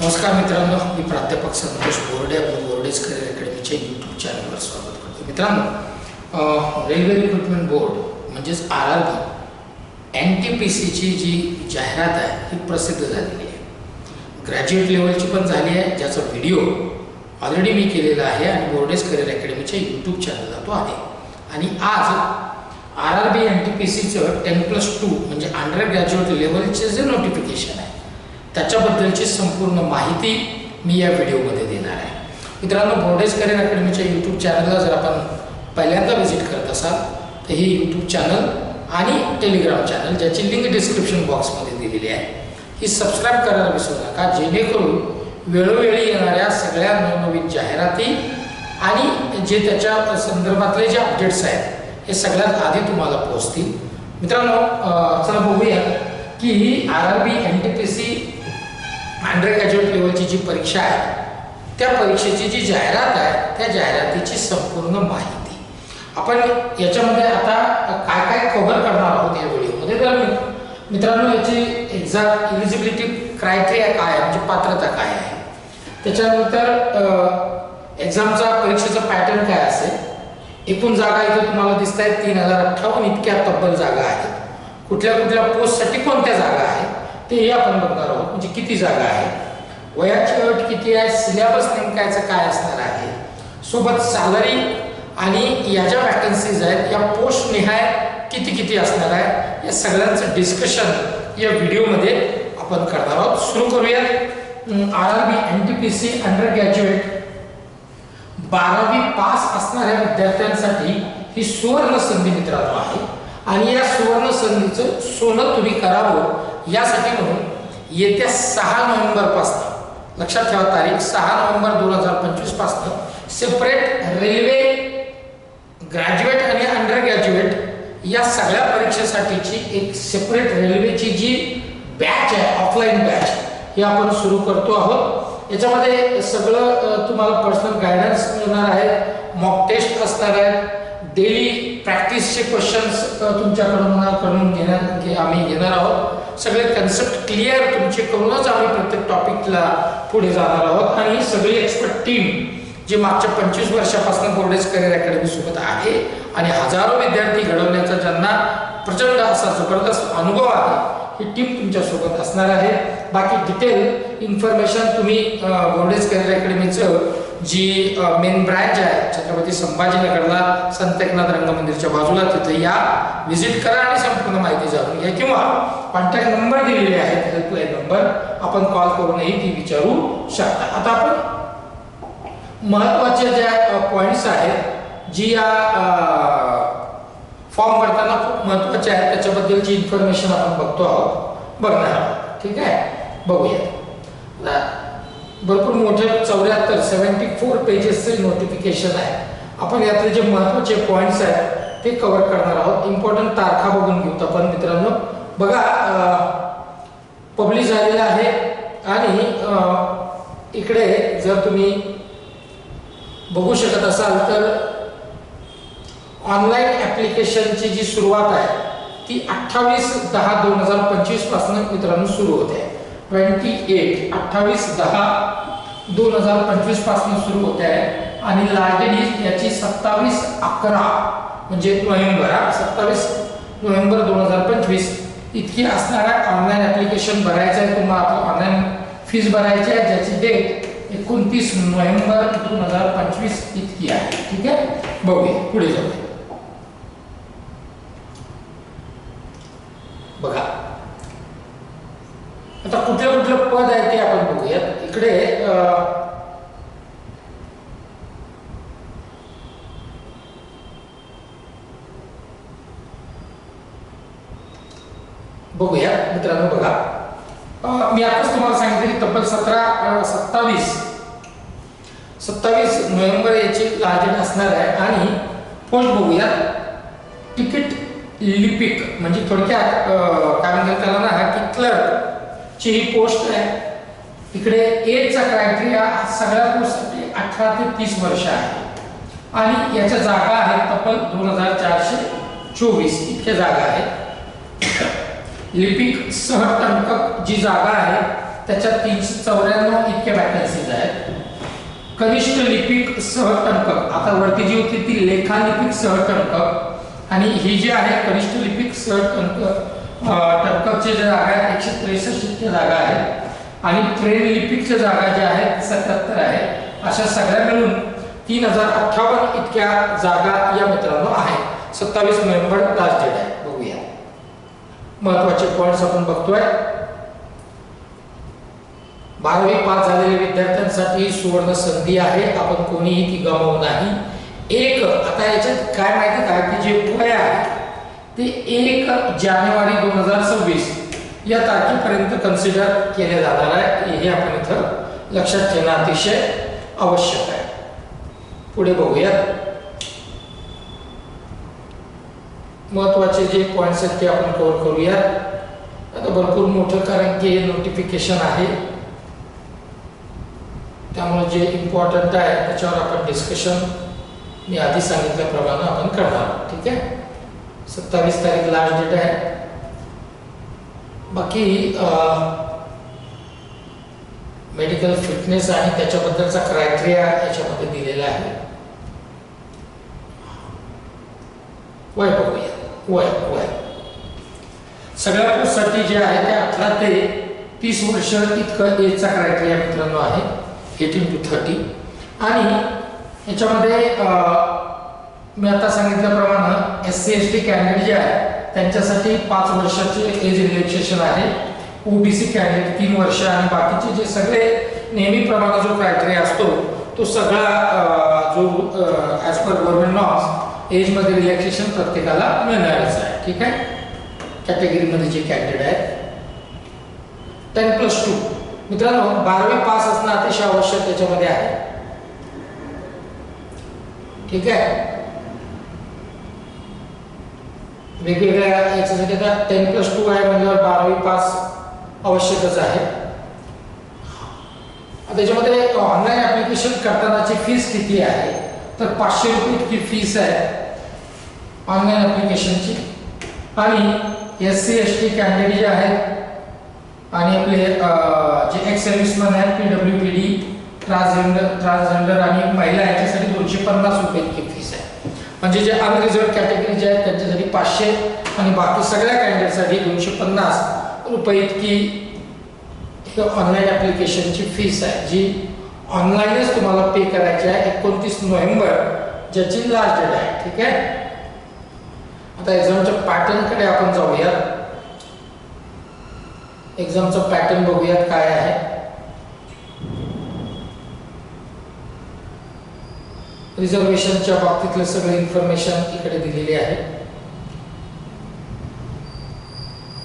नमस्कार मित्रांनो मी प्राध्यापक संतोष बोर्डे आपलं बोर्डेज करिअर अकॅडमीच्या यूट्यूब चॅनलवर स्वागत करतो. मित्रांनो रेल्वे रिक्रुटमेंट बोर्ड म्हणजेच R R B N T P सीची जी जाहिरात आहे ही प्रसिद्ध झालेली आहे. ग्रॅज्युएट लेवलची पण झाली आहे ज्याचा व्हिडिओ ऑलरेडी मी केलेला आहे आणि बोर्डेज करिअर अकॅडमीच्या यूट्यूब चॅनलला तो आहे. आणि आज R R B N T P सीचं टेन प्लस टू म्हणजे अंडर ग्रॅज्युएट लेवलचे जे नोटिफिकेशन आहे त्याच्याबद्दलची संपूर्ण माहिती मी या व्हिडिओमध्ये देणार आहे. मित्रांनो बोर्डेज करिअर अकॅडमीच्या यूट्यूब चॅनलला जर आपण पहिल्यांदा व्हिजिट करत असाल तर हे यूट्यूब चॅनल आणि टेलिग्राम चॅनल ज्याची लिंक डिस्क्रिप्शन बॉक्समध्ये दिलेली आहे. ही सबस्क्राईब करायला विसरू नका जेणेकरून वेळोवेळी येणाऱ्या सगळ्या नवनवीन जाहिराती आणि जे त्याच्या संदर्भातले जे अपडेट्स आहेत हे सगळ्यात आधी तुम्हाला पोहोचतील. मित्रांनो चला बघूया की ही R R B N T P C under graduate लेवलची जी परीक्षा आहे त्या परीक्षेची जी जाहिरात आहे त्या जाहिरातीची संपूर्ण माहिती. आपण याच्यामध्ये आता काय काय कव्हर करणार आहोत या व्हिडिओमध्ये? तर मी- मित्रांनो याची एक्झाम इलिजिबिलिटी क्रायटेरिया काय आहे? म्हणजे पात्रता काय आहे? त्याच्यानंतर एक्झामचा परीक्षेचा पॅटर्न काय असेल? एकूण जागा इथे तुम्हाला दिसत आहेत तीन हजार अठ्ठावन्न इतक्या तब्बल जागा आहेत. कुठल्या कुठल्या पोस्टसाठी कोणत्या जागा आहेत? तेही आपण बघणार आहोत. म्हणजे किती जागा आहे वयाची अट किती आहे? सिलेबस नेमकायचं काय असणार आहे? सोबत सॅलरी आणि या ज्या वॅकन्सीज आहेत या पोस्ट निहाय किती किती असणार आहे? या सगळ्यांचं डिस्कशन या व्हिडिओमध्ये आपण करणार आहोत. सुरू करूयात. R R B N T P C under graduate बारावी पास असणाऱ्या विद्यार्थ्यांसाठी ही सुवर्ण संधी मित्रांनो आहे. आणि या सुवर्ण संधीचं सोनं तुम्ही करावं यासाठी म्हणून येत्या सहा नोव्हेंबरपासनं लक्षात ठेवा तारीख सहा नोव्हेंबर दोन हजार पंचवीसपासनं सेपरेट रेल्वे ग्रॅज्युएट आणि अंडर ग्रॅज्युएट या सगळ्या परीक्षेसाठीची एक सेपरेट रेल्वेची जी बॅच आहे ऑफलाईन बॅच हे आपण सुरू करतो आहोत. याच्यामध्ये सगळं तुम्हाला पर्सनल गायडन्स मिळणार आहे मॉक टेस्ट असणार आहेत डेली प्रॅक्टिसचे क्वेश्चन्स तुमच्याकडून करून घेण्या आम्ही घेणार आहोत. सगळे कन्सेप्ट क्लिअर तुमचे करूनच आम्ही प्रत्येक टॉपिकला पुढे जाणार आहोत. आणि ही सगळी एक्सपर्ट टीम जी मागच्या पंचवीस वर्षापासून बोर्डेज करिअर अकॅडमीसोबत आहे आणि हजारो विद्यार्थी घडवण्याचा ज्यांना प्रचंड असा जबरदस्त अनुभव आहे ही टीम तुमच्यासोबत असणार आहे. बाकी डिटेल इन्फॉर्मेशन तुम्ही बोर्डेज करिअर अकॅडमीचं जी मेन ब्रँच आहे छत्रपती संभाजीनगरला संत एकनाथ रंगमंदिरच्या बाजूला तिथे या. व्हिजिट करा आणि संपूर्ण माहिती जाणून घ्या. किंवा कॉन्टॅक्ट नंबर दिलेले आहेत हेल्पलाईन नंबर आपण कॉल करूनही ती विचारू शकता. आता आपण महत्त्वाच्या ज्या पॉईंट्स आहेत जी या फॉर्म भरताना खूप महत्त्वाचे आहेत त्याच्याबद्दलची इन्फॉर्मेशन आपण बघतो आहोत बघणार आहोत. ठीक आहे? बघूया भरपूर मोठं चौऱ्याहत्तर सेवन्टी फोर पेजेसचे नोटिफिकेशन आहे. आपण यातले जे महत्त्वाचे पॉईंट्स आहेत ते कव्हर करणार आहोत. इम्पॉर्टंट तारखा बघून घेऊ आपण मित्रांनो. बघा पब्लिश झालेलं आहे आणि इकडे जर तुम्ही बघू शकत असाल तर ऑनलाईन ॲप्लिकेशनची जी सुरुवात आहे ती अठ्ठावीस दहा दोन हजार पंचवीसपासून मित्रांनो सुरू होते. ट्वेंटी एट अठ्ठावीस दहा दोन हजार पंचवीसपासून सुरू होते आहे. आणि लास्ट डेट याची सत्तावीस अकरा म्हणजे नोव्हेंबर हा सत्तावीस नोव्हेंबर दोन हजार पंचवीस. इतकी असणाऱ्या ऑनलाईन ॲप्लिकेशन भरायचं आहे तुम्हाला. आपलं ऑनलाईन फीस भरायची आहे ज्याची डेट एकोणतीस नोव्हेंबर दोन हजार पंचवीस इतकी आहे. ठीक आहे? बघूया पुढे जाऊया बघा आता कुठलं कुठलं पद आहे ते आपण बघूयात. इकडे बघूया मित्रांनो बघा. मी आताच तुम्हाला सांगितले तब्बल सतरा सत्तावीस. सत्तावीस नोव्हेंबर याची लास्ट असणार आहे. आणि पोस्ट बघूया तिकीट लिपिक म्हणजे थोडक्यात काय म्हणतात त्याला ना हा की क्लर्क ची ही पोस्ट आहे. इकडे एजचा क्रायटेरिया सगळ्या पोस्टसाठी अठरा ते तीस वर्ष आहे. आणि याच्या जागा आहेत तब्बल दोन हजार चारशे चोवीस इतक्या जागा आहेत. लिपिक सहटंकक जी जागा आहे त्याच्यात तीनशे चौऱ्याण्णव इतक्या वॅकन्सीज आहेत. कनिष्ठ लिपिक सहटंकक आता वरती जी होती ती लेखालिपिक सहटंकक आणि ही जी आहे कनिष्ठ लिपिक सहटंकक टपकपच्या ज्या जागा आहेत एकशे त्रेसष्टच्या जागा आहेत आणि ट्रेन लिपिकच्या जागा ज्या आहेत सत्याहत्तर आहेत अशा सगळ्या मिळून तीन हजार अठ्ठावन्न इतक्या जागा या मित्रांनो आहेत. सत्तावीस नोव्हेंबर लास्ट डेट आहे. बघूया. महत्त्वाचे पॉइंट्स आपण बघतोय. बारावी पास झालेल्या विद्यार्थ्यांसाठी सुवर्ण संधी आहे. आपण कोणीही ती गमावू नाही. एक आता याच्यात काय माहिती का की जे वय आहे ते एक जानेवारी दोन हजार सव्वीस या तारखेपर्यंत कन्सिडर केले जाणार आहे. हे आपण इथं लक्षात ठेवणं अतिशय आवश्यक आहे. पुढे बघूयात. महत्त्वाचे जे पॉईंट्स आहेत ते आपण कव्हर करूयात. आता भरपूर मोठं कारण की हे नोटिफिकेशन आहे. त्यामुळे जे इम्पॉर्टंट आहे त्याच्यावर आपण डिस्कशन मी आधी सांगितल्याप्रमाणे आपण करणार ठीक आहे? सत्तावीस तारीख लास्ट डेट आहे. बाकी मेडिकल फिटनेस आणि त्याच्याबद्दलचा क्रायटेरिया याच्यामध्ये दिलेला आहे. वय बघूया वय वय. सगळ्या पोस्टसाठी जे आहे ते अठरा ते तीस वर्ष इतकं एजचा क्रायटेरिया मित्रांनो आहे. एटीन टू थर्टी आणि याच्यामध्ये मी आता सांगितल्याप्रमाणे S C S T candidate जे आहे त्यांच्यासाठी पाच वर्षाचे एज रिलॅक्सेशन आहे. ओबीसी कॅन्डिडेट तीन वर्ष आणि बाकीचे जे सगळे नेहमीप्रमाणे जो क्रायटेरिया असतो तो सगळा जो ॲज पर गव्हर्नमेंट लॉज एजमध्ये रिलॅक्सेशन प्रत्येकाला मिळणारच आहे. ठीक आहे? कॅटेगरीमध्ये जे कॅन्डिडेट आहेत. टेन प्लस टू मित्रांनो बारावी पास असणं अतिशय आवश्यक त्याच्यामध्ये आहे. ठीक आहे? वेगवेगळ्या याच्यासाठी आता टेन प्लस टू आहे म्हणल्यावर बारावी पास आवश्यकच आहे. त्याच्यामध्ये ऑनलाईन ऍप्लिकेशन करतानाची फीस किती आहे? तर पाचशे रुपये इतकी फीस आहे ऑनलाईन ऍप्लिकेशनची आणि S C S T candidate जे आहेत आणि आपले जे एक्स सर्व्हिसमॅन आहेत P W P D transgender transgender आणि महिला याच्यासाठी दोनशे पन्नास रुपये इतकी फीस आहे. म्हणजे जे अनरिझर्व कॅटेगरी जे आहेत त्यांच्यासाठी पाचशे आणि बाकी सगळ्या कॅन्डिडेटसाठी दोनशे पन्नास रुपये इतकी ऑनलाईन ॲप्लिकेशनची फीस आहे जी ऑनलाईनच तुम्हाला पे करायची आहे एकोणतीस नोव्हेंबर ज्याची लास्ट डेट आहे ठीक आहे? आता एक्झामच्या पॅटर्नकडे आपण जाऊयात. एक्झामचं पॅटर्न बघूयात काय आहे. रिझर्वेशनच्या बाबतीतलं सगळं इन्फॉर्मेशन इकडे दिलेली आहे.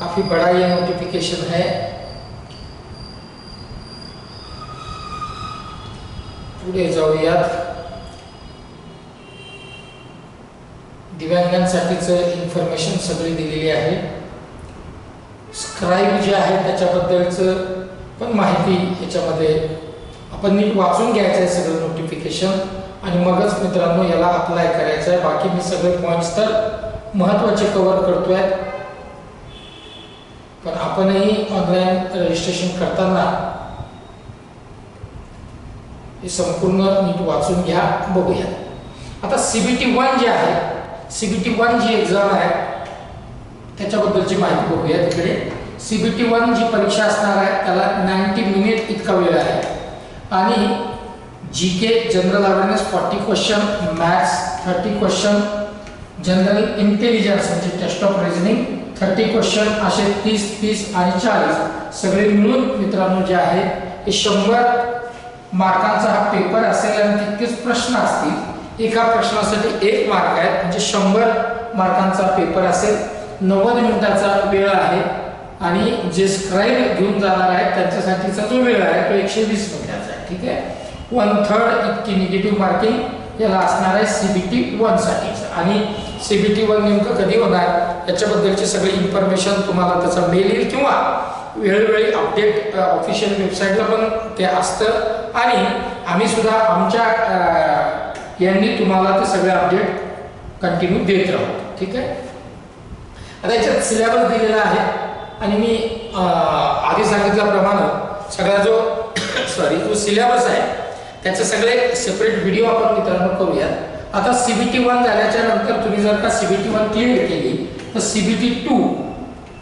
काफी बड़ा ये नोटिफिकेशन है पुढे जाऊयात. दिव्यांगांसाठीचं इन्फॉर्मेशन सगळी दिलेली आहे. स्क्राईब जे आहे त्याच्याबद्दलचं पण माहिती याच्यामध्ये आपण नीट वाचून घ्यायचं आहे सगळं नोटिफिकेशन आणि मगच मित्रांनो याला अप्लाय करायचं आहे बाकी मी सगळे पॉईंट्स तर महत्त्वाचे कव्हर करतोय. पण आपणही ऑनलाईन रजिस्ट्रेशन करताना हे संपूर्ण नीट वाचून घ्या बघूया. आता सीबीटी वन जे आहे सीबीटी वन जी एक्झाम आहे त्याच्याबद्दलची माहिती बघूया तिकडे. सीबीटी वन जी परीक्षा असणार आहे त्याला नाईन्टी मिनिट इतका वेळ आहे. आणि G K general awareness forty question maths thirty question general intelligence म्हणजे test of reasoning thirty question असे तीस तीस आणि चाळीस सगळे मिळून मित्रांनो जे आहे हे शंभर मार्कांचा हा पेपर असेल आणि तितकेच प्रश्न असतील. एका प्रश्नासाठी एक मार्क आहे म्हणजे शंभर मार्कांचा पेपर असेल. नव्वद मिनिटाचा वेळ आहे आणि जे स्क्राईब घेऊन जाणार आहेत त्यांच्यासाठीचा जो वेळ आहे तो एकशे वीस मिनिटाचा आहे ठीक आहे? वन थर्ड इतकी निगेटिव्ह मार्किंग याला असणार आहे सी बी टी वनसाठीचं आणि सी बी टी वन नेमकं कधी होणार? याच्याबद्दलची सगळी इन्फॉर्मेशन तुम्हाला त्याचा मेल येईल किंवा वेळोवेळी अपडेट ऑफिशियल वेबसाईटला पण ते असतं. आणि आम्ही सुद्धा आमच्या यांनी तुम्हाला ते सगळे अपडेट कंटिन्यू देत राहू. ठीक आहे? आता याच्यात सिलेबस दिलेला आहे. आणि मी आधी सांगितल्याप्रमाणे सगळा जो सॉरी जो सिलेबस आहे त्याचे सगळे सेपरेट व्हिडिओ आपण मित्रांनो करूयात. आता सीबीटी वन झाल्याच्यानंतर तुम्ही जर का सीबीटी वन क्लिअर केली तर सीबीटी टू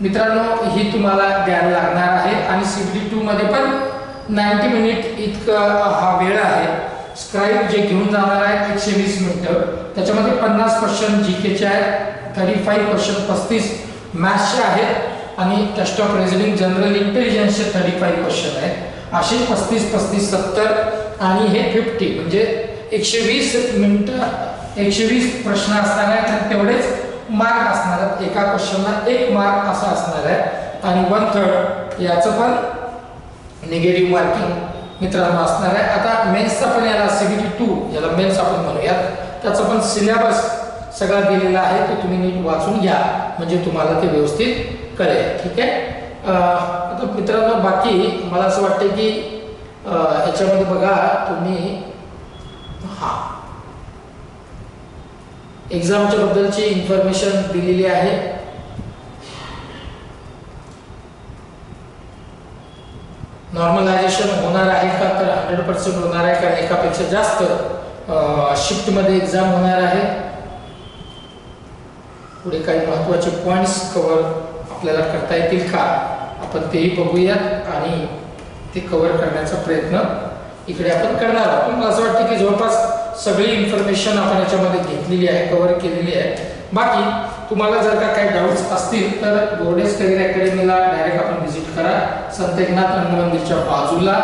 मित्रांनो ही तुम्हाला द्यायला लागणार आहे. आणि सीबीटी टू मध्ये पण नाईन्टी मिनिट इतकं हा वेळ आहे. स्क्राईब जे घेऊन जाणार आहे एकशे वीस मिनिटं. त्याच्यामध्ये पन्नास पर्सेंट जी केचे आहेत थर्टी फाईव्ह पर्सेंट पस्तीस मॅथ्सचे आहेत. आणि टेस्ट ऑफ रिझनिंग जनरल इंटेलिजन्सचे थर्टी फाईव्ह पर्सेंट आहेत. असे पस्तीस पस्तीस सत्तर आणि हे फिफ्टी म्हणजे एकशे वीस मिनटं एकशे वीस प्रश्न असणार आहेत आणि तेवढेच मार्क असणार आहेत. एका क्वेश्चनला एक मार्क असा असणार आहे. आणि वन थर्ड याचं पण निगेटिव्ह मार्किंग मित्रांनो असणार आहे. आता मेन्सचा पण याला सीबीटी टू याला मेन्स आपण म्हणूयात. त्याचा पण सिलेबस सगळा दिलेला आहे. तो तुम्ही नीट वाचून घ्या. म्हणजे तुम्हाला ते व्यवस्थित कळेल. ठीक आहे? आता मित्रांनो बाकी मला असं वाटतं की याच्यामध्ये बघा तुम्ही हा. एक्झामच्या बद्दलची इन्फॉर्मेशन दिलेली आहे. नॉर्मलायझेशन होणार आहे का? तर हंड्रेड पर्सेंट होणार आहे कारण एकापेक्षा जास्त शिफ्टमध्ये एक्झाम होणार आहे. पुढे काही महत्त्वाचे पॉईंट्स कव्हर आपल्याला करता येतील का? आपण तेही बघूयात आणि ते कव्हर करण्याचा प्रयत्न इकडे आपण करणार आहोत. पण मला असं वाटतं की जवळपास सगळी इन्फॉर्मेशन आपण याच्यामध्ये घेतलेली आहे कव्हर केलेली आहे. बाकी तुम्हाला जर का काही डाऊट्स असतील तर बोर्डेस करिअर अकॅडमीला डायरेक्ट आपण व्हिजिट करा. संत एकनाथ अन्न मंदिरच्या बाजूला.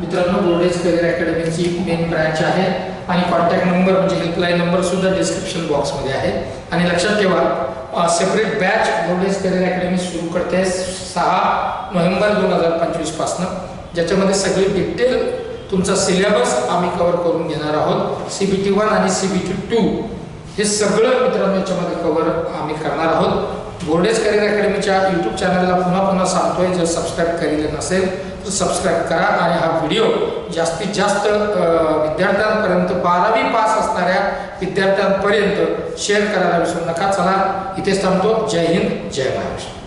मित्रांनो गोडेस करिअर अकॅडमीची मेन ब्रँच आहे. आणि कॉन्टॅक्ट नंबर म्हणजे हेल्पलाईन नंबर सुद्धा डिस्क्रिप्शन बॉक्समध्ये आहे. आणि लक्षात ठेवा सेपरेट बॅच गोडेस करिअर अकॅडमी सुरू करते सहा नोव्हेंबर दोन हजार पंचवीसपासनं ज्याच्यामध्ये सगळी डिटेल तुमचा सिलेबस आम्ही कव्हर करून घेणार आहोत. सी बी टी वन आणि सी बी टी टू हे सगळं मित्रांनो याच्यामध्ये कव्हर आम्ही करणार आहोत. बोर्डेज करिअर अकॅडमीच्या यूट्यूब चॅनलला पुन्हा पुन्हा सांगतोय जर सबस्क्राईब केलेलं नसेल तर सबस्क्राईब करा आणि हा व्हिडिओ जास्तीत जास्त विद्यार्थ्यांपर्यंत बारावी पास असणाऱ्या विद्यार्थ्यांपर्यंत शेअर करायला विसरू नका. चला इथेच थांबतो. जय हिंद जय महाराष्ट्र.